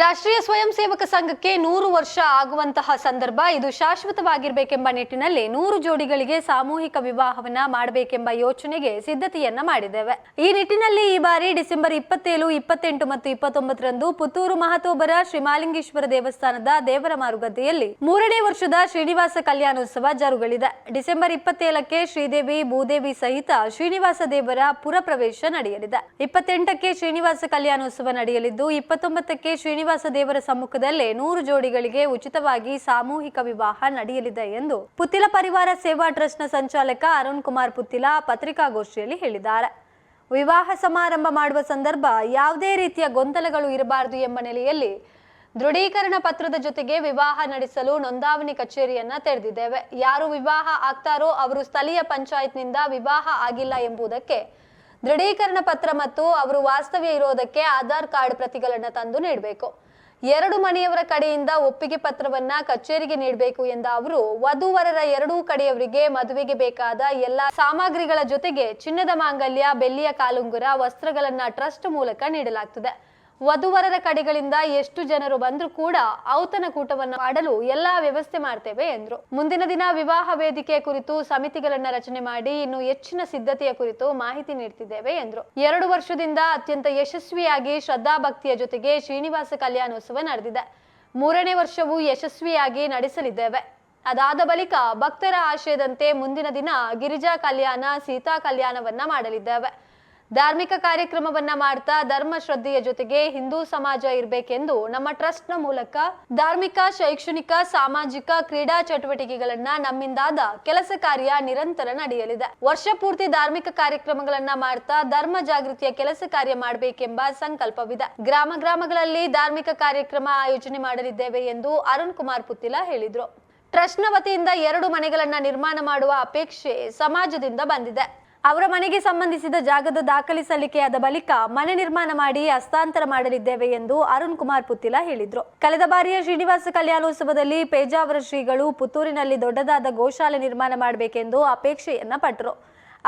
ರಾಷ್ಟ್ರೀಯ ಸ್ವಯಂ ಸೇವಕ ಸಂಘಕ್ಕೆ ನೂರು ವರ್ಷ ಆಗುವಂತಹ ಸಂದರ್ಭ ಇದು ಶಾಶ್ವತವಾಗಿರಬೇಕೆಂಬ ನಿಟ್ಟಿನಲ್ಲಿ ನೂರು ಜೋಡಿಗಳಿಗೆ ಸಾಮೂಹಿಕ ವಿವಾಹವನ್ನ ಮಾಡಬೇಕೆಂಬ ಯೋಚನೆಗೆ ಸಿದ್ಧತೆಯನ್ನ ಮಾಡಿದ್ದೇವೆ. ಈ ನಿಟ್ಟಿನಲ್ಲಿ ಈ ಬಾರಿ ಡಿಸೆಂಬರ್ ಇಪ್ಪತ್ತೇಳು, ಇಪ್ಪತ್ತೆಂಟು ಮತ್ತು ಇಪ್ಪತ್ತೊಂಬತ್ತರಂದು ಪುತ್ತೂರು ಮಹತೋಬರ ಶ್ರೀಮಾಲಿಂಗೇಶ್ವರ ದೇವಸ್ಥಾನದ ದೇವರ ಮಾರುಗದ್ದೆಯಲ್ಲಿ ಮೂರನೇ ವರ್ಷದ ಶ್ರೀನಿವಾಸ ಕಲ್ಯಾಣೋತ್ಸವ ಜರುಗಲಿದೆ. ಡಿಸೆಂಬರ್ ಇಪ್ಪತ್ತೇಳಕ್ಕೆ ಶ್ರೀದೇವಿ, ಭೂದೇವಿ ಸಹಿತ ಶ್ರೀನಿವಾಸ ದೇವರ ಪುರ ಪ್ರವೇಶ ನಡೆಯಲಿದೆ. ಇಪ್ಪತ್ತೆಂಟಕ್ಕೆ ಶ್ರೀನಿವಾಸ ಕಲ್ಯಾಣೋತ್ಸವ ನಡೆಯಲಿದ್ದು, ಇಪ್ಪತ್ತೊಂಬತ್ತಕ್ಕೆ ಶ್ರೀನಿವಾಸ ದೇವರ ಸಮ್ಮುಖದಲ್ಲೇ ನೂರು ಜೋಡಿಗಳಿಗೆ ಉಚಿತವಾಗಿ ಸಾಮೂಹಿಕ ವಿವಾಹ ನಡೆಯಲಿದೆ ಎಂದು ಪುತ್ತಿಲ ಪರಿವಾರ ಸೇವಾ ಟ್ರಸ್ಟ್ನ ಸಂಚಾಲಕ ಅರುಣ್ ಕುಮಾರ್ ಪುತ್ತಿಲ ಪತ್ರಿಕಾಗೋಷ್ಠಿಯಲ್ಲಿ ಹೇಳಿದ್ದಾರೆ. ವಿವಾಹ ಸಮಾರಂಭ ಮಾಡುವ ಸಂದರ್ಭ ಯಾವುದೇ ರೀತಿಯ ಗೊಂದಲಗಳು ಇರಬಾರದು ಎಂಬ ನೆಲೆಯಲ್ಲಿ ದೃಢೀಕರಣ ಪತ್ರದ ಜೊತೆಗೆ ವಿವಾಹ ನಡೆಸಲು ನೋಂದಾವಣಿ ಕಚೇರಿಯನ್ನ ತೆರೆದಿದ್ದೇವೆ. ಯಾರು ವಿವಾಹ ಆಗ್ತಾರೋ ಅವರು ಸ್ಥಳೀಯ ಪಂಚಾಯತ್ನಿಂದ ವಿವಾಹ ಆಗಿಲ್ಲ ಎಂಬುದಕ್ಕೆ ದೃಢೀಕರಣ ಪತ್ರ ಮತ್ತು ಅವರು ವಾಸ್ತವ್ಯ ಇರೋದಕ್ಕೆ ಆಧಾರ್ ಕಾರ್ಡ್ ಪ್ರತಿಗಳನ್ನ ತಂದು ನೀಡಬೇಕು. ಎರಡು ಮನೆಯವರ ಕಡೆಯಿಂದ ಒಪ್ಪಿಗೆ ಪತ್ರವನ್ನ ಕಚೇರಿಗೆ ನೀಡಬೇಕು ಎಂದ ಅವರು, ವಧುವರರ ಎರಡೂ ಕಡೆಯವರಿಗೆ ಮದುವೆಗೆ ಬೇಕಾದ ಎಲ್ಲಾ ಸಾಮಗ್ರಿಗಳ ಜೊತೆಗೆ ಚಿನ್ನದ ಮಾಂಗಲ್ಯ, ಬೆಳ್ಳಿಯ ಕಾಲುಂಗುರ, ವಸ್ತ್ರಗಳನ್ನ ಟ್ರಸ್ಟ್ ಮೂಲಕ ನೀಡಲಾಗ್ತದೆ. ವಧುವರರ ಕಡೆಗಳಿಂದ ಎಷ್ಟು ಜನರು ಬಂದರೂ ಕೂಡ ಔತನ ಕೂಟವನ್ನು ಮಾಡಲು ಎಲ್ಲಾ ವ್ಯವಸ್ಥೆ ಮಾಡ್ತೇವೆ ಎಂದ್ರು. ಮುಂದಿನ ದಿನ ವಿವಾಹ ವೇದಿಕೆ ಕುರಿತು ಸಮಿತಿಗಳನ್ನ ರಚನೆ ಮಾಡಿ ಇನ್ನು ಹೆಚ್ಚಿನ ಸಿದ್ಧತೆಯ ಕುರಿತು ಮಾಹಿತಿ ನೀಡ್ತಿದ್ದೇವೆ ಎಂದ್ರು. ಎರಡು ವರ್ಷದಿಂದ ಅತ್ಯಂತ ಯಶಸ್ವಿಯಾಗಿ ಶ್ರದ್ಧಾಭಕ್ತಿಯ ಜೊತೆಗೆ ಶ್ರೀನಿವಾಸ ಕಲ್ಯಾಣೋತ್ಸವ ನಡೆದಿದೆ. ಮೂರನೇ ವರ್ಷವೂ ಯಶಸ್ವಿಯಾಗಿ ನಡೆಸಲಿದ್ದೇವೆ. ಅದಾದ ಬಳಿಕ ಭಕ್ತರ ಆಶಯದಂತೆ ಮುಂದಿನ ದಿನ ಗಿರಿಜಾ ಕಲ್ಯಾಣ, ಸೀತಾ ಕಲ್ಯಾಣವನ್ನ ಮಾಡಲಿದ್ದೇವೆ. ಧಾರ್ಮಿಕ ಕಾರ್ಯಕ್ರಮವನ್ನ ಮಾಡ್ತಾ ಧರ್ಮ ಶ್ರದ್ಧೆಯ ಜೊತೆಗೆ ಹಿಂದೂ ಸಮಾಜ ಇರಬೇಕೆಂದು ನಮ್ಮ ಟ್ರಸ್ಟ್ನ ಮೂಲಕ ಧಾರ್ಮಿಕ, ಶೈಕ್ಷಣಿಕ, ಸಾಮಾಜಿಕ ಕ್ರೀಡಾ ಚಟುವಟಿಕೆಗಳನ್ನ ನಮ್ಮಿಂದಾದ ಕೆಲಸ ಕಾರ್ಯ ನಿರಂತರ ನಡೆಯಲಿದೆ. ವರ್ಷ ಪೂರ್ತಿ ಧಾರ್ಮಿಕ ಕಾರ್ಯಕ್ರಮಗಳನ್ನ ಮಾಡ್ತಾ ಧರ್ಮ ಜಾಗೃತಿಯ ಕೆಲಸ ಕಾರ್ಯ ಮಾಡಬೇಕೆಂಬ ಸಂಕಲ್ಪವಿದೆ. ಗ್ರಾಮ ಗ್ರಾಮಗಳಲ್ಲಿ ಧಾರ್ಮಿಕ ಕಾರ್ಯಕ್ರಮ ಆಯೋಜನೆ ಮಾಡಲಿದ್ದೇವೆ ಎಂದು ಅರುಣ್ ಕುಮಾರ್ ಪುತ್ತಿಲ ಹೇಳಿದ್ರು. ಟ್ರಸ್ಟ್ನ ವತಿಯಿಂದ ಎರಡು ಮನೆಗಳನ್ನ ನಿರ್ಮಾಣ ಮಾಡುವ ಅಪೇಕ್ಷೆ ಸಮಾಜದಿಂದ ಬಂದಿದೆ. ಅವರ ಮನೆಗೆ ಸಂಬಂಧಿಸಿದ ಜಾಗದ ದಾಖಲೆ ಸಲ್ಲಿಕೆಯಾದ ಬಳಿಕ ಮನೆ ನಿರ್ಮಾಣ ಮಾಡಿ ಹಸ್ತಾಂತರ ಮಾಡಲಿದ್ದೇವೆ ಎಂದು ಅರುಣ್ ಕುಮಾರ್ ಪುತ್ತಿಲ ಹೇಳಿದ್ರು. ಕಳೆದ ಬಾರಿಯ ಶ್ರೀನಿವಾಸ ಕಲ್ಯಾಣೋತ್ಸವದಲ್ಲಿ ಪೇಜಾವರ ಶ್ರೀಗಳು ಪುತ್ತೂರಿನಲ್ಲಿ ದೊಡ್ಡದಾದ ಗೋಶಾಲೆ ನಿರ್ಮಾಣ ಮಾಡಬೇಕೆಂದು ಅಪೇಕ್ಷೆಯನ್ನ ಪಟ್ಟರು.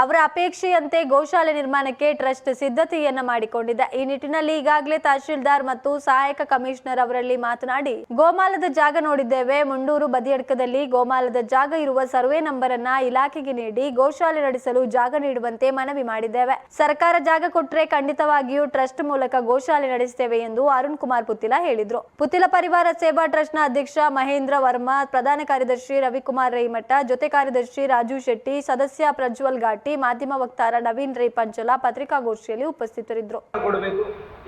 ಅವರ ಅಪೇಕ್ಷೆಯಂತೆ ಗೋಶಾಲೆ ನಿರ್ಮಾಣಕ್ಕೆ ಟ್ರಸ್ಟ್ ಸಿದ್ಧತೆಯನ್ನ ಮಾಡಿಕೊಂಡಿದೆ ಈ ನಿಟ್ಟಿನಲ್ಲಿ ಈಗಾಗಲೇ ತಹಶೀಲ್ದಾರ್ ಮತ್ತು ಸಹಾಯಕ ಕಮಿಷನರ್ ಅವರಲ್ಲಿ ಮಾತನಾಡಿ, ಗೋಮಾಲದ ಜಾಗ ನೋಡಿದ್ದೇವೆ. ಮುಂಡೂರು ಬದಿಯಡ್ಕದಲ್ಲಿ ಗೋಮಾಲದ ಜಾಗ ಇರುವ ಸರ್ವೆ ನಂಬರ್ ಅನ್ನ ಇಲಾಖೆಗೆ ನೀಡಿ ಗೋಶಾಲೆ ನಡೆಸಲು ಜಾಗ ನೀಡುವಂತೆ ಮನವಿ ಮಾಡಿದ್ದೇವೆ. ಸರ್ಕಾರ ಜಾಗ ಕೊಟ್ಟರೆ ಖಂಡಿತವಾಗಿಯೂ ಟ್ರಸ್ಟ್ ಮೂಲಕ ಗೋಶಾಲೆ ನಡೆಸುತ್ತೇವೆ ಎಂದು ಅರುಣ್ ಕುಮಾರ್ ಪುತ್ತಿಲ ಹೇಳಿದ್ರು. ಪುತ್ತಿಲ ಪರಿವಾರ ಸೇವಾ ಟ್ರಸ್ಟ್ನ ಅಧ್ಯಕ್ಷ ಮಹೇಂದ್ರ ವರ್ಮಾ, ಪ್ರಧಾನ ಕಾರ್ಯದರ್ಶಿ ರವಿಕುಮಾರ್ ರೈಮಠ, ಜೊತೆ ಕಾರ್ಯದರ್ಶಿ ರಾಜು ಶೆಟ್ಟಿ, ಸದಸ್ಯ ಪ್ರಜ್ವಲ್ ಘಾಟಿ ಮಾಧ್ಯಮ ವಕ್ತಾರ ನವೀನ್ ರೈ ಪಂಚೋಲ ಪತ್ರಿಕಾಗೋಷ್ಠಿಯಲ್ಲಿ ಉಪಸ್ಥಿತರಿದ್ದರು. ಕೊಡಬೇಕು.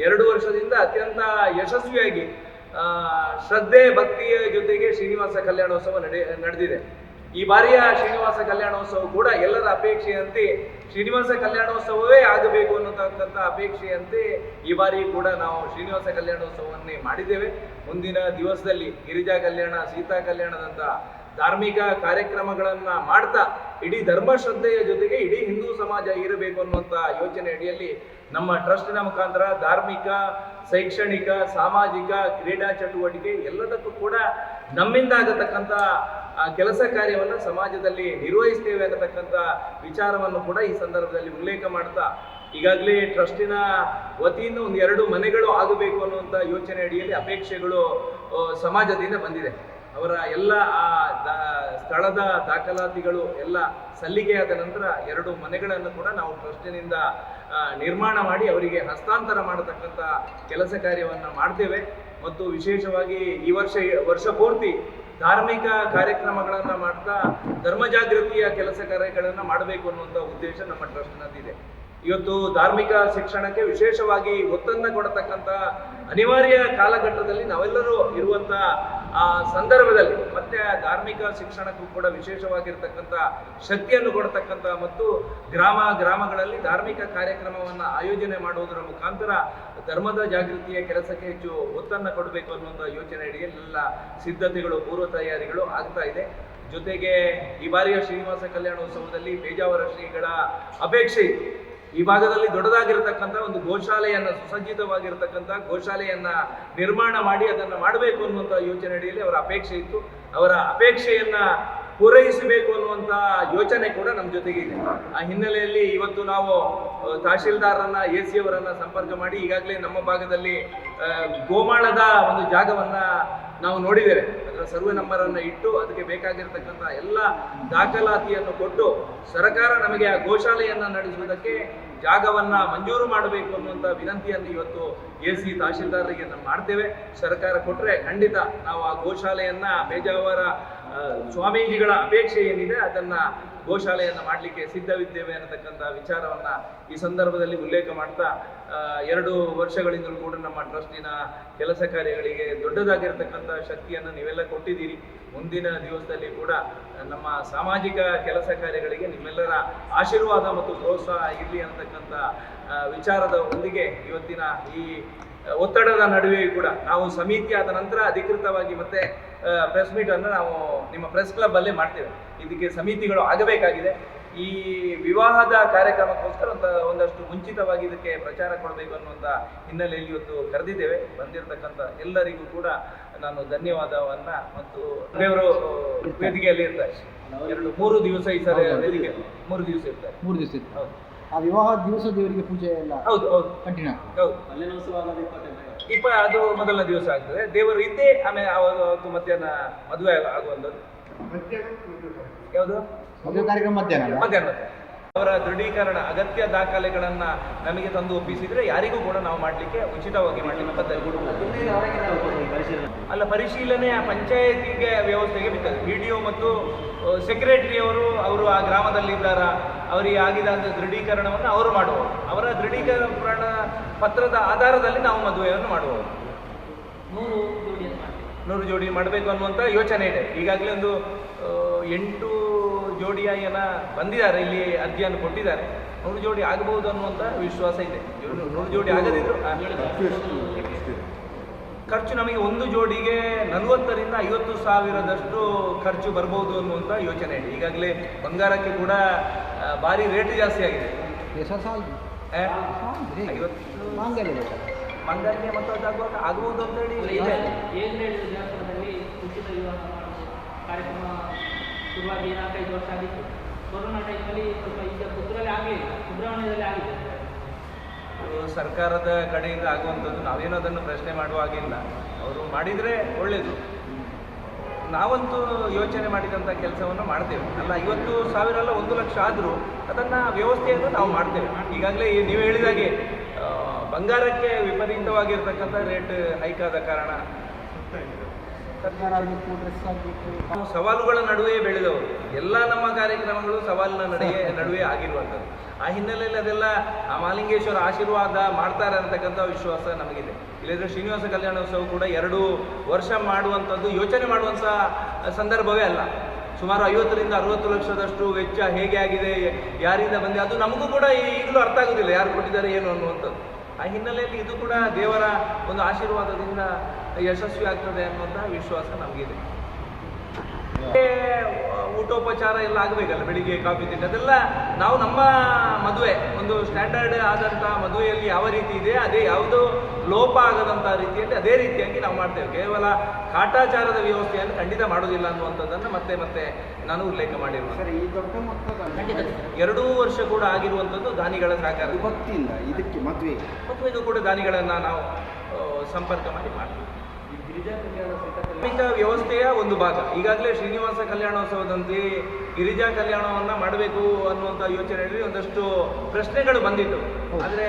ಎರಡು ವರ್ಷದಿಂದ ಅತ್ಯಂತ ಯಶಸ್ವಿಯಾಗಿ ಶ್ರದ್ಧೆ, ಭಕ್ತಿಯ ಜೊತೆಗೆ ಶ್ರೀನಿವಾಸ ಕಲ್ಯಾಣೋತ್ಸವ ನಡೆ, ನಡೆದಿದೆ. ಈ ಬಾರಿಯ ಶ್ರೀನಿವಾಸ ಕಲ್ಯಾಣೋತ್ಸವ ಕೂಡ ಎಲ್ಲರ ಅಪೇಕ್ಷೆಯಂತೆ, ಶ್ರೀನಿವಾಸ ಕಲ್ಯಾಣೋತ್ಸವವೇ ಆಗಬೇಕು ಅನ್ನತಕ್ಕಂಥ ಅಪೇಕ್ಷೆಯಂತೆ ಈ ಬಾರಿ ಕೂಡ ನಾವು ಶ್ರೀನಿವಾಸ ಕಲ್ಯಾಣೋತ್ಸವವನ್ನೇ ಮಾಡಿದ್ದೇವೆ. ಮುಂದಿನ ದಿವಸದಲ್ಲಿ ಗಿರಿಜಾ ಕಲ್ಯಾಣ, ಸೀತಾ ಕಲ್ಯಾಣದಂತ ಧಾರ್ಮಿಕ ಕಾರ್ಯಕ್ರಮಗಳನ್ನು ಮಾಡ್ತಾ ಇಡೀ ಧರ್ಮ ಶ್ರದ್ಧೆಯ ಜೊತೆಗೆ ಇಡೀ ಹಿಂದೂ ಸಮಾಜ ಇರಬೇಕು ಅನ್ನುವಂಥ ಯೋಚನೆ ಅಡಿಯಲ್ಲಿ ನಮ್ಮ ಟ್ರಸ್ಟಿನ ಮುಖಾಂತರ ಧಾರ್ಮಿಕ, ಶೈಕ್ಷಣಿಕ, ಸಾಮಾಜಿಕ ಕ್ರೀಡಾ ಚಟುವಟಿಕೆ ಎಲ್ಲದಕ್ಕೂ ಕೂಡ ನಮ್ಮಿಂದ ಆಗತಕ್ಕಂಥ ಕೆಲಸ ಕಾರ್ಯವನ್ನು ಸಮಾಜದಲ್ಲಿ ನಿರ್ವಹಿಸ್ತೇವೆ ಅನ್ನತಕ್ಕಂಥ ವಿಚಾರವನ್ನು ಕೂಡ ಈ ಸಂದರ್ಭದಲ್ಲಿ ಉಲ್ಲೇಖ ಮಾಡ್ತಾ, ಈಗಾಗಲೇ ಟ್ರಸ್ಟಿನ ವತಿಯಿಂದ ಒಂದು ಎರಡು ಮನೆಗಳು ಆಗಬೇಕು ಅನ್ನುವಂಥ ಯೋಚನೆ ಅಡಿಯಲ್ಲಿ ಅಪೇಕ್ಷೆಗಳು ಸಮಾಜದಿಂದ ಬಂದಿದೆ. ಅವರ ಎಲ್ಲ ಆ ಸ್ಥಳದ ದಾಖಲಾತಿಗಳು ಎಲ್ಲ ಸಲ್ಲಿಕೆಯಾದ ನಂತರ ಎರಡು ಮನೆಗಳನ್ನು ಕೂಡ ನಾವು ಟ್ರಸ್ಟಿನಿಂದ ನಿರ್ಮಾಣ ಮಾಡಿ ಅವರಿಗೆ ಹಸ್ತಾಂತರ ಮಾಡತಕ್ಕಂಥ ಕೆಲಸ ಕಾರ್ಯವನ್ನು ಮಾಡ್ತೇವೆ. ಮತ್ತು ವಿಶೇಷವಾಗಿ ಈ ವರ್ಷ ವರ್ಷ ಪೂರ್ತಿ ಧಾರ್ಮಿಕ ಕಾರ್ಯಕ್ರಮಗಳನ್ನು ಮಾಡ್ತಾ ಧರ್ಮ ಜಾಗೃತಿಯ ಕೆಲಸ ಕಾರ್ಯಗಳನ್ನು ಮಾಡಬೇಕು ಅನ್ನುವಂಥ ಉದ್ದೇಶ ನಮ್ಮ ಟ್ರಸ್ಟ್ನದ್ದಿದೆ. ಇವತ್ತು ಧಾರ್ಮಿಕ ಶಿಕ್ಷಣಕ್ಕೆ ವಿಶೇಷವಾಗಿ ಒತ್ತನ್ನು ಕೊಡತಕ್ಕಂಥ ಅನಿವಾರ್ಯ ಕಾಲಘಟ್ಟದಲ್ಲಿ ನಾವೆಲ್ಲರೂ ಇರುವಂತ ಆ ಸಂದರ್ಭದಲ್ಲಿ ಮತ್ತೆ ಧಾರ್ಮಿಕ ಶಿಕ್ಷಣಕ್ಕೂ ಕೂಡ ವಿಶೇಷವಾಗಿರ್ತಕ್ಕಂಥ ಶಕ್ತಿಯನ್ನು ಕೊಡತಕ್ಕಂಥ ಮತ್ತು ಗ್ರಾಮ ಗ್ರಾಮಗಳಲ್ಲಿ ಧಾರ್ಮಿಕ ಕಾರ್ಯಕ್ರಮವನ್ನು ಆಯೋಜನೆ ಮಾಡುವುದರ ಮುಖಾಂತರ ಧರ್ಮದ ಜಾಗೃತಿಯ ಕೆಲಸಕ್ಕೆ ಹೆಚ್ಚು ಒತ್ತನ್ನು ಕೊಡಬೇಕು ಅನ್ನುವಂಥ ಯೋಚನೆ ಅಡಿಯಲ್ಲಿ ಎಲ್ಲ ಸಿದ್ಧತೆಗಳು, ಪೂರ್ವ ತಯಾರಿಗಳು ಆಗ್ತಾ ಇದೆ. ಜೊತೆಗೆ ಈ ಬಾರಿಯ ಶ್ರೀನಿವಾಸ ಕಲ್ಯಾಣೋತ್ಸವದಲ್ಲಿ ಪೇಜಾವರ ಶ್ರೀಗಳ ಅಪೇಕ್ಷೆ ಇತ್ತು ಈ ಭಾಗದಲ್ಲಿ ದೊಡ್ಡದಾಗಿರ್ತಕ್ಕಂಥ ಒಂದು ಗೋಶಾಲೆಯನ್ನು, ಸುಸಜ್ಜಿತವಾಗಿರ್ತಕ್ಕಂಥ ಗೋಶಾಲೆಯನ್ನ ನಿರ್ಮಾಣ ಮಾಡಿ ಅದನ್ನು ಮಾಡಬೇಕು ಅನ್ನುವಂಥ ಯೋಚನೆ ಅಡಿಯಲ್ಲಿ ಅವರ ಅಪೇಕ್ಷೆ ಇತ್ತು. ಅವರ ಅಪೇಕ್ಷೆಯನ್ನ ಪೂರೈಸಬೇಕು ಅನ್ನುವಂತ ಯೋಚನೆ ಕೂಡ ನಮ್ಮ ಜೊತೆಗೆ ಇದೆ. ಆ ಹಿನ್ನೆಲೆಯಲ್ಲಿ ಇವತ್ತು ನಾವು ತಹಶೀಲ್ದಾರರನ್ನ ಎ ಸಿ ಅವರನ್ನ ಸಂಪರ್ಕ ಮಾಡಿ ಈಗಾಗಲೇ ನಮ್ಮ ಭಾಗದಲ್ಲಿ ಗೋಮಾಳದ ಒಂದು ಜಾಗವನ್ನ ನಾವು ನೋಡಿದ್ದೇವೆ. ಅದರ ಸರ್ವೆ ನಂಬರ್ ಅನ್ನ ಇಟ್ಟು ಅದಕ್ಕೆ ಬೇಕಾಗಿರ್ತಕ್ಕಂಥ ಎಲ್ಲ ದಾಖಲಾತಿಯನ್ನು ಕೊಟ್ಟು ಸರ್ಕಾರ ನಮಗೆ ಆ ಗೋಶಾಲೆಯನ್ನ ನಡೆಸುವುದಕ್ಕೆ ಜಾಗವನ್ನ ಮಂಜೂರು ಮಾಡಬೇಕು ಅನ್ನುವಂಥ ವಿನಂತಿಯನ್ನು ಇವತ್ತು ಎ ಸಿ ತಹಶೀಲ್ದಾರರಿಗೆ ನಾವು ಮಾಡ್ತೇವೆ. ಸರ್ಕಾರ ಕೊಟ್ಟರೆ ಖಂಡಿತ ನಾವು ಆ ಗೋಶಾಲೆಯನ್ನ ಬೇಜಾವರ ಸ್ವಾಮೀಜಿಗಳ ಅಪೇಕ್ಷೆ ಏನಿದೆ ಅದನ್ನ ಗೋಶಾಲೆಯನ್ನ ಮಾಡಲಿಕ್ಕೆ ಸಿದ್ಧವಿದ್ದೇವೆ ಅನ್ನತಕ್ಕಂಥ ವಿಚಾರವನ್ನ ಈ ಸಂದರ್ಭದಲ್ಲಿ ಉಲ್ಲೇಖ ಮಾಡ್ತಾ ಎರಡು ವರ್ಷಗಳಿಂದಲೂ ಕೂಡ ನಮ್ಮ ಟ್ರಸ್ಟಿನ ಕೆಲಸ ಕಾರ್ಯಗಳಿಗೆ ದೊಡ್ಡದಾಗಿರ್ತಕ್ಕಂಥ ಶಕ್ತಿಯನ್ನು ನೀವೆಲ್ಲ ಕೊಟ್ಟಿದ್ದೀರಿ. ಮುಂದಿನ ದಿವಸದಲ್ಲಿ ಕೂಡ ನಮ್ಮ ಸಾಮಾಜಿಕ ಕೆಲಸ ಕಾರ್ಯಗಳಿಗೆ ನಿಮ್ಮೆಲ್ಲರ ಆಶೀರ್ವಾದ ಮತ್ತು ಪ್ರೋತ್ಸಾಹ ಇರಲಿ ಅಂತಕ್ಕಂಥ ವಿಚಾರದ ಒಂದಿಗೆ ಇವತ್ತಿನ ಈ ಒತ್ತಡದ ನಡುವೆಯೂ ಕೂಡ ನಾವು ಸಮಿತಿ ಆದ ನಂತರ ಅಧಿಕೃತವಾಗಿ ಮತ್ತೆ ಪ್ರೆಸ್ ಮೀಟ್ ಅನ್ನು ನಾವು ನಿಮ್ಮ ಪ್ರೆಸ್ ಕ್ಲಬ್ ಅಲ್ಲಿ ಮಾಡ್ತೇವೆ. ಇದಕ್ಕೆ ಸಮಿತಿಗಳು ಆಗಬೇಕಾಗಿದೆ. ಈ ವಿವಾಹದ ಕಾರ್ಯಕ್ರಮಕ್ಕೋಸ್ಕರ ಒಂದು ಒಂದಷ್ಟು ಮುಂಚಿತವಾಗಿ ಇದಕ್ಕೆ ಪ್ರಚಾರ ಕೊಡಬೇಕು ಅನ್ನುವಂಥ ಹಿನ್ನೆಲೆಯಲ್ಲಿ ಇವತ್ತು ಕರೆದಿದ್ದೇವೆ. ಬಂದಿರತಕ್ಕಂಥ ಎಲ್ಲರಿಗೂ ಕೂಡ ನಾನು ಧನ್ಯವಾದವನ್ನ ಮತ್ತು ದೇವರು ವೇದಿಕೆಯಲ್ಲಿ ಇರ್ತಾರೆ. ಎರಡು ಮೂರು ದಿವಸ ಈ ಸರಿ ವೇದಿಕೆ. ಮೂರು ದಿವಸ ಇರ್ತಾರೆ. ಮೂರು ದಿವಸ ಇರ್ತಾರೆ. ಹೌದು. ಆ ವಿವಾಹ ದಿವಸ ದೇವರಿಗೆ ಪೂಜೆ ಎಲ್ಲ ಹೌದು ಹೌದು. ಕಂಟಿನ್ಯೂ ಹೌದು. ಇಪ್ಪ ಅದು ಮೊದಲ ದಿವಸ ಆಗ್ತದೆ. ದೇವರು ಇದ್ದೇ ಆಮೇಲೆ ಅವತ್ತು ಮಧ್ಯಾಹ್ನ ಮದುವೆ ಆಗುವಂಥದ್ದು. ಯಾವುದು? ಮದುವೆ ಕಾರ್ಯಕ್ರಮ ಮಧ್ಯಾಹ್ನ? ಮಧ್ಯಾಹ್ನ ಅವರ ದೃಢೀಕರಣ ಅಗತ್ಯ ದಾಖಲೆಗಳನ್ನ ನಮಗೆ ತಂದು ಒಪ್ಪಿಸಿದ್ರೆ ಯಾರಿಗೂ ಕೂಡ ನಾವು ಮಾಡ್ಲಿಕ್ಕೆ ಉಚಿತವಾಗಿ ಮಾಡ್ಲಿಕ್ಕೆ ಅಲ್ಲ ಪರಿಶೀಲನೆ ಆ ಪಂಚಾಯತಿಗೆ ವ್ಯವಸ್ಥೆಗೆ ಬಿಟ್ಟದ್ದು. ಬಿ ಡಿ ಒ ಮತ್ತು ಸೆಕ್ರೆಟರಿ ಅವರು ಅವರು ಆ ಗ್ರಾಮದಲ್ಲಿ ಅವರಿಗೆ ಆಗಿದಂತ ದೃಢೀಕರಣವನ್ನು ಅವರು ಮಾಡುವವರು. ಅವರ ದೃಢೀಕರಣ ಪತ್ರದ ಆಧಾರದಲ್ಲಿ ನಾವು ಮದುವೆಯನ್ನು ಮಾಡುವವರು. ನೂರು ಜೋಡಿ ಮಾಡಬೇಕು ಅನ್ನುವಂಥ ಯೋಚನೆ ಇದೆ. ಈಗಾಗಲೇ ಒಂದು ಎಂಟು ಜೋಡಿಯ ಏನ ಬಂದಿದ್ದಾರೆ ಇಲ್ಲಿ ಅರ್ಜಿಯನ್ನು ಕೊಟ್ಟಿದ್ದಾರೆ. ನೂರು ಜೋಡಿ ಆಗಬಹುದು ಅನ್ನುವಂಥ ವಿಶ್ವಾಸ ಇದೆ. ನೂರು ಜೋಡಿ ಆಗದಿದ್ರು ಆ, ಖರ್ಚು ನಮಗೆ ಒಂದು ಜೋಡಿಗೆ ನಲವತ್ತರಿಂದ ಐವತ್ತು ಸಾವಿರದಷ್ಟು ಖರ್ಚು ಬರ್ಬೋದು ಅನ್ನುವಂಥ ಯೋಚನೆ ಇದೆ. ಈಗಾಗಲೇ ಬಂಗಾರಕ್ಕೆ ಕೂಡ ಭಾರಿ ರೇಟ್ ಜಾಸ್ತಿ ಆಗಿದೆ. ಬಂಗಾರಿಗೆ ಮತ್ತು ಅದಾಗುವಾಗ ಆಗಬಹುದು ಅಂತ ಹೇಳಿ ಇದೆ. ಕಾರ್ಯಕ್ರಮ ಶುರುವಾಗಿ ನಾಲ್ಕೈದು ವರ್ಷ ಆಗಿತ್ತು. ಕೊರೋನಾ ಟೈಮಲ್ಲಿ ಸ್ವಲ್ಪ ಈಗ ಕುದ್ರಲ್ಲಿ ಆಗಲಿಲ್ಲ. ಸುಬ್ರಹ್ಮಣ್ಯದಲ್ಲಿ ಆಗಿದೆ ಸರ್ಕಾರದ ಕಡೆಯಿಂದ ಆಗುವಂಥದ್ದು, ನಾವೇನೋ ಅದನ್ನು ಪ್ರಶ್ನೆ ಮಾಡುವ ಹಾಗಿಲ್ಲ. ಅವರು ಮಾಡಿದರೆ ಒಳ್ಳೆಯದು ನಾವಂತೂ ಯೋಚನೆ ಮಾಡಿದಂಥ ಕೆಲಸವನ್ನು ಮಾಡ್ತೇವೆ. ಅಲ್ಲ, ಐವತ್ತು ಸಾವಿರ ಅಲ್ಲ, ಒಂದು ಲಕ್ಷ ಆದರೂ ಅದನ್ನು ವ್ಯವಸ್ಥೆಯನ್ನು ನಾವು ಮಾಡ್ತೇವೆ. ಈಗಾಗಲೇ ನೀವು ಹೇಳಿದಾಗೆ ಬಂಗಾರಕ್ಕೆ ವಿಪರೀತವಾಗಿರ್ತಕ್ಕಂಥ ರೇಟ್ ಹೈಕ್ ಆದ ಕಾರಣ ಸವಾಲುಗಳ ನಡುವೆ ಬೆಳೆದವರು. ಎಲ್ಲ ನಮ್ಮ ಕಾರ್ಯಕ್ರಮಗಳು ಸವಾಲಿನ ನಡುವೆ ನಡುವೆ ಆಗಿರುವಂಥದ್ದು. ಆ ಹಿನ್ನೆಲೆಯಲ್ಲಿ ಅದೆಲ್ಲ ಆ ಮಾಲಿಂಗೇಶ್ವರ ಆಶೀರ್ವಾದ ಮಾಡ್ತಾರೆ ಅಂತಕ್ಕಂಥ ವಿಶ್ವಾಸ ನಮಗಿದೆ. ಇಲ್ಲದ್ರೆ ಶ್ರೀನಿವಾಸ ಕಲ್ಯಾಣೋತ್ಸವ ಕೂಡ ಎರಡು ವರ್ಷ ಮಾಡುವಂಥದ್ದು, ಯೋಚನೆ ಮಾಡುವಂಥ ಸಂದರ್ಭವೇ ಅಲ್ಲ. ಸುಮಾರು ಐವತ್ತರಿಂದ ಅರವತ್ತು ಲಕ್ಷದಷ್ಟು ವೆಚ್ಚ ಹೇಗೆ ಆಗಿದೆ, ಯಾರಿಂದ ಬಂದಿದೆ ಅದು ನಮಗೂ ಕೂಡ ಈಗಲೂ ಅರ್ಥ ಆಗೋದಿಲ್ಲ. ಯಾರು ಕೊಟ್ಟಿದ್ದಾರೆ, ಏನು ಅನ್ನುವಂಥದ್ದು. ಆ ಹಿನ್ನೆಲೆಯಲ್ಲಿ ಇದು ಕೂಡ ದೇವರ ಒಂದು ಆಶೀರ್ವಾದದಿಂದ ಯಶಸ್ವಿ ಆಗ್ತದೆ ಅನ್ನುವಂತಹ ವಿಶ್ವಾಸ ನಮಗಿದೆ. ಊಟೋಪಚಾರ ಎಲ್ಲ ಆಗಬೇಕಲ್ಲ ಬೆಳಿಗ್ಗೆ ಕಾಫಿ ತಿಂಡಿ ಅದೆಲ್ಲ ನಾವು ನಮ್ಮ ಮದುವೆ ಒಂದು ಸ್ಟ್ಯಾಂಡರ್ಡ್ ಆದಂಥ ಮದುವೆಯಲ್ಲಿ ಯಾವ ರೀತಿ ಇದೆ ಅದೇ ಯಾವುದೋ ಲೋಪ ಆಗದಂಥ ರೀತಿಯಲ್ಲಿ ಅದೇ ರೀತಿಯಾಗಿ ನಾವು ಮಾಡ್ತೇವೆ. ಕೇವಲ ಕಾಟಾಚಾರದ ವ್ಯವಸ್ಥೆಯನ್ನು ಖಂಡಿತ ಮಾಡೋದಿಲ್ಲ ಅನ್ನುವಂಥದ್ದನ್ನು ಮತ್ತೆ ಮತ್ತೆ ನಾನು ಉಲ್ಲೇಖ ಮಾಡಿರುವ ಸರ್ ಈ ದೊಡ್ಡ ಮೊತ್ತದ ಖಂಡಿತ. ಎರಡೂ ವರ್ಷ ಕೂಡ ಆಗಿರುವಂಥದ್ದು ದಾನಿಗಳ ಸಹಕಾರ. ಅದು ಭಕ್ತಿಯಿಂದ ಇದಕ್ಕೆ ಮದುವೆ. ಮತ್ತು ಇದು ಕೂಡ ದಾನಿಗಳನ್ನು ನಾವು ಸಂಪರ್ಕ ಮಾಡಿ ಮಾಡ್ತೀವಿ. ಧಾರ್ಮಿಕ ವ್ಯವಸ್ಥೆಯ ಒಂದು ಭಾಗ. ಈಗಾಗಲೇ ಶ್ರೀನಿವಾಸ ಕಲ್ಯಾಣೋತ್ಸವದಂತೆ ಗಿರಿಜಾ ಕಲ್ಯಾಣವನ್ನು ಮಾಡಬೇಕು ಅನ್ನುವಂಥ ಯೋಚನೆಯಲ್ಲಿ ಒಂದಷ್ಟು ಪ್ರಶ್ನೆಗಳು ಬಂದಿತ್ತು ಆದರೆ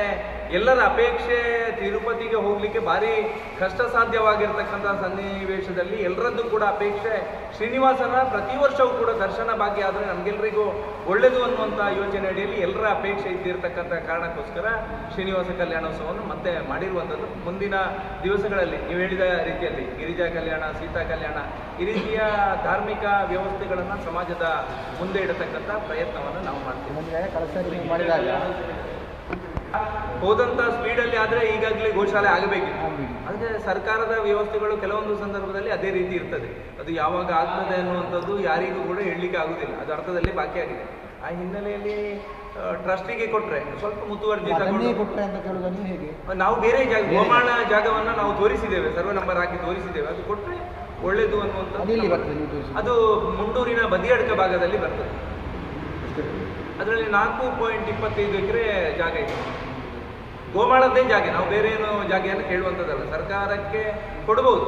ಎಲ್ಲರ ಅಪೇಕ್ಷೆ ತಿರುಪತಿಗೆ ಹೋಗಲಿಕ್ಕೆ ಭಾರಿ ಕಷ್ಟ ಸಾಧ್ಯವಾಗಿರ್ತಕ್ಕಂಥ ಸನ್ನಿವೇಶದಲ್ಲಿ ಎಲ್ಲರದ್ದು ಕೂಡ ಅಪೇಕ್ಷೆ ಶ್ರೀನಿವಾಸನ ಪ್ರತಿ ವರ್ಷವೂ ಕೂಡ ದರ್ಶನ ಭಾಗ್ಯ ಆದರೆ ನಮಗೆಲ್ಲರಿಗೂ ಒಳ್ಳೆಯದು ಅನ್ನುವಂಥ ಯೋಚನೆ ಅಡಿಯಲ್ಲಿ ಎಲ್ಲರ ಅಪೇಕ್ಷೆ ಇದ್ದಿರ್ತಕ್ಕಂಥ ಕಾರಣಕ್ಕೋಸ್ಕರ ಶ್ರೀನಿವಾಸ ಕಲ್ಯಾಣೋತ್ಸವವನ್ನು ಮತ್ತೆ ಮಾಡಿರುವಂಥದ್ದು ಮುಂದಿನ ದಿವಸಗಳಲ್ಲಿ. ನೀವು ಹೇಳಿದ ರೀತಿಯಲ್ಲಿ ಗಿರಿಜಾ ಕಲ್ಯಾಣ ಸೀತಾ ಕಲ್ಯಾಣ. ಈ ರೀತಿಯ ಧಾರ್ಮಿಕ ವ್ಯವಸ್ಥೆಗಳನ್ನು ಸಮಾಜದ ಮುಂದೆ ಇಡತಕ್ಕಂಥ ಪ್ರಯತ್ನವನ್ನು ನಾವು ಮಾಡ್ತೀವಿ. ಮಾಡಿದಾಗ ಹೋದಂಥ ಸ್ಪೀಡಲ್ಲಿ ಆದರೆ ಈಗಾಗಲೇ ಗೋಶಾಲೆ ಆಗಬೇಕಿತ್ತು. ಆಗ್ಬೇಕು. ಆದರೆ ಸರ್ಕಾರದ ವ್ಯವಸ್ಥೆಗಳು ಕೆಲವೊಂದು ಸಂದರ್ಭದಲ್ಲಿ ಅದೇ ರೀತಿ ಇರ್ತದೆ. ಅದು ಯಾವಾಗ ಆಗ್ತದೆ ಅನ್ನುವಂಥದ್ದು ಯಾರಿಗೂ ಕೂಡ ಹೇಳಲಿಕ್ಕೆ ಆಗುದಿಲ್ಲ. ಅದು ಅರ್ಥದಲ್ಲಿ ಬಾಕಿ ಆಗಿದೆ. ಆ ಹಿನ್ನೆಲೆಯಲ್ಲಿ ಟ್ರಸ್ಟಿಗೆ ಕೊಟ್ರೆ ಸ್ವಲ್ಪ ಮುತುವರ್ಜಿ ಅಂತ ಕೇಳೋದು ನೀವು ಹೇಗೆ? ನಾವು ಬೇರೆ ಜಾಗ ಗೋಮಾಳ ಜಾಗವನ್ನು ನಾವು ತೋರಿಸಿದ್ದೇವೆ ಸರ್ವ ನಂಬರ್ ಹಾಕಿ ತೋರಿಸಿದ್ದೇವೆ. ಅದು ಕೊಟ್ಟರೆ ಒಳ್ಳೇದು ಅನ್ನುವಂಥ ಅದು ಮುಂಡೂರಿನ ಬದಿಯಡ್ಕ ಭಾಗದಲ್ಲಿ ಬರ್ತದೆ. ಅದರಲ್ಲಿ ನಾಲ್ಕು ಪಾಯಿಂಟ್ ಇಪ್ಪತ್ತೈದು ಎಕರೆ ಜಾಗ ಇದೆ. ಗೋಮಾಳದ್ದೇ ಜಾಗ ನಾವು ಬೇರೆ ಏನು ಜಾಗೆಯನ್ನು ಕೇಳುವಂಥದ್ದಲ್ಲ. ಸರ್ಕಾರಕ್ಕೆ ಕೊಡ್ಬೋದು.